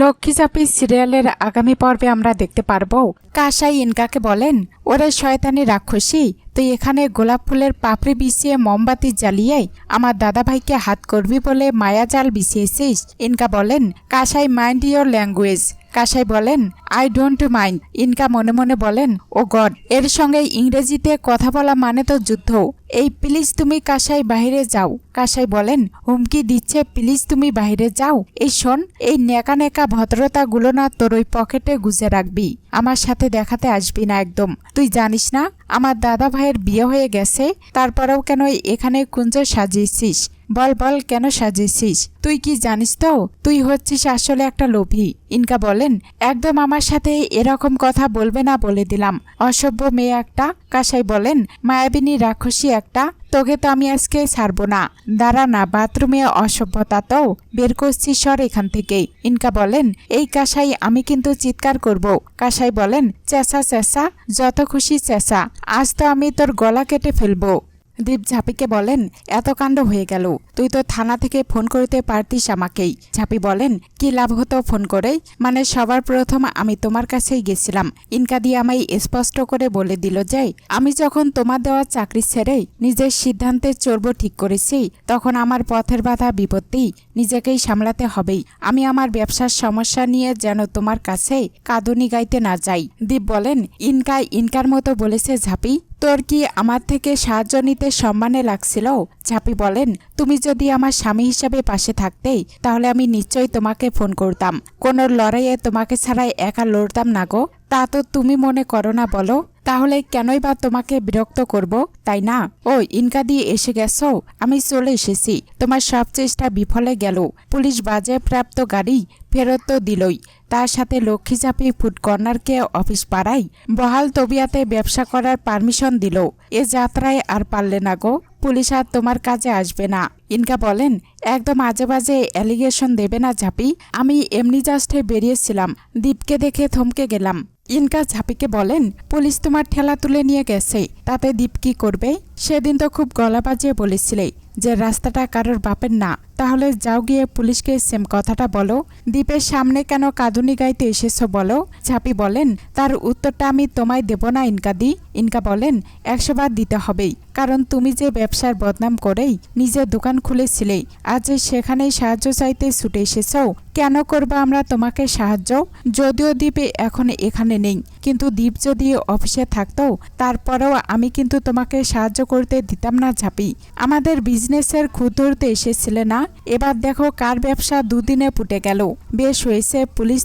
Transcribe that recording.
লক্ষ্মী চাপি সিরিয়ালের আগামী পর্বে আমরা দেখতে পারব। কাসাই ইনকাকে বলেন, ওরে শয়তানি রাক্ষসী, তুই এখানে গোলাপ ফুলের পাপড়ি বিছিয়ে মোমবাতি জ্বালিয়ে আমার দাদাভাইকে হাত করবি বলে মায়া জাল বিছিয়েছিস? ইনকা বলেন কাসাই মাইন্ড ইয়োর ল্যাঙ্গুয়েজ কাসাই বলেন আই ডোন্ট মাইন্ড ইনকা মনে মনে বলেন ও গড এর সঙ্গে ইংরেজিতে কথা বলা মানে তো যুদ্ধ। এই প্লিজ তুমি কাসাই বাইরে যাও। কাসাই বলেন, হুমকি দিচ্ছে প্লিজ তুমি বাইরে যাও। এই শোন, এই নেকা নেকা ভদ্রতাগুলো না তোর ওই পকেটে গুজে রাখবি। আমার সাথে দেখাতে আসবি না একদম। তুই জানিস না, আমার দাদা ভাইয়ের বিয়ে হয়ে গেছে, তারপরেও কেন এখানে কুঞ্জ সাজিয়েছিস? বল বল, কেন সাজেছিস তুই কি জানিস তো? তুই হচ্ছিস আসলে একটা লোভী। ইনকা বলেন, একদম আমার সাথে এরকম কথা বলবে না বলে দিলাম। অসভ্য মেয়ে একটা, কাসাই বলেন, মায়াবিনী রাক্ষসী একটা, তোকে তো আমি আজকে ছাড়বো না। দাঁড়া না, বাথরুমে অসভ্যতা তো, বের করছি সর এখান থেকে ইনকা বলেন, এই কাসাই, আমি কিন্তু চিৎকার করব। কাসাই বলেন চেঁচা চেঁচা যত খুশি চেঁচা আজ তো আমি তোর গলা কেটে ফেলব। দীপ ঝাঁপিকে বলেন, এত কাণ্ড হয়ে গেল। তুই তো থানা থেকে ফোন করতে পারতিস আমাকেই। ঝাঁপি বলেন, কি লাভ হতো ফোন করে মানে সবার প্রথম আমি তোমার কাছেই গেছিলাম। ইনকা দিয়ে আমায় স্পষ্ট করে বলে দিল যে, আমি যখন তোমার দেওয়া চাকরি ছেড়ে নিজের সিদ্ধান্তে চলবো ঠিক করেছি, তখন আমার পথের বাধা বিপত্তি নিজেকেই সামলাতে হবেই। আমি আমার ব্যবসার সমস্যা নিয়ে যেন তোমার কাছে কাঁদুনি গাইতে না যাই। দীপ বলেন ইনকা ইনকার মতো বলেছে ঝাঁপি। তোর কি আমার থেকে সাহায্য নিতে সম্মানে লাগছিল? ঝাপি বলেন, তুমি যদি আমার স্বামী হিসাবে পাশে থাকতেই, তাহলে আমি নিশ্চয়ই তোমাকে ফোন করতাম। কোনো লড়াইয়ে তোমাকে ছাড়াই একা লড়তাম না গো। তা তো তুমি মনে করো না বলো। তাহলে কেনই বা তোমাকে বিরক্ত করব, তাই না? ও ইনকা দিয়ে এসে গেছো? আমি চলে এসেছি। তোমার সব চেষ্টা বিফলে গেল। পুলিশ বাজেপ্রাপ্ত গাড়ি ফেরত তো দিলই। তার সাথে লক্ষ্মী চাপি ফুড কর্নারকে অফিস পাড়াই বহাল তবিয়াতে ব্যবসা করার পারমিশন দিল। এ যাত্রায় আর পারলে না গো। পুলিশ আর তোমার কাজে আসবে না। ইনকা বলেন, একদম আজে বাজে অ্যালিগেশন দেবে না ঝাঁপি আমি এমনি জাস্টে বেরিয়েছিলাম। দীপকে দেখে থমকে গেলাম। ইনকা ঝাপিকে বলেন, পুলিশ তোমার ঠেলা তুলে নিয়ে গেছে তাতে দীপ কি করবে? সেদিন তো খুব গলা বাজিয়ে বলেছিলে যে রাস্তাটা কারোর বাপের না, তাহলে যাও গিয়ে পুলিশকে সেম কথাটা বলো। দ্বীপের সামনে কেন কাঁদুনি গাইতে এসেছ বলো? ঝাঁপি বলেন, তার উত্তরটা আমি তোমায় দেব না ইনকাদি ইনকা বলেন একশোবার দিতে হবেই, কারণ তুমি যে ব্যবসার বদনাম করেই নিজের দোকান খুলেছিলে আজ সেখানেই সাহায্য চাইতে ছুটে এসেছ, কেন করবা আমরা তোমাকে সাহায্য? যদিও দ্বীপে এখন এখানে নেই, কিন্তু দ্বীপ যদি অফিসে থাকতো, তারপরেও আমি কিন্তু তোমাকে সাহায্য করতে দিতাম না, ঝাঁপি। আমাদের বিজনেসের খুদ ধরতে এসেছিলে না? এবার দেখো কার ব্যবসা দুদিনে পুটে গেল। বেশ হয়েছে, পুলিশ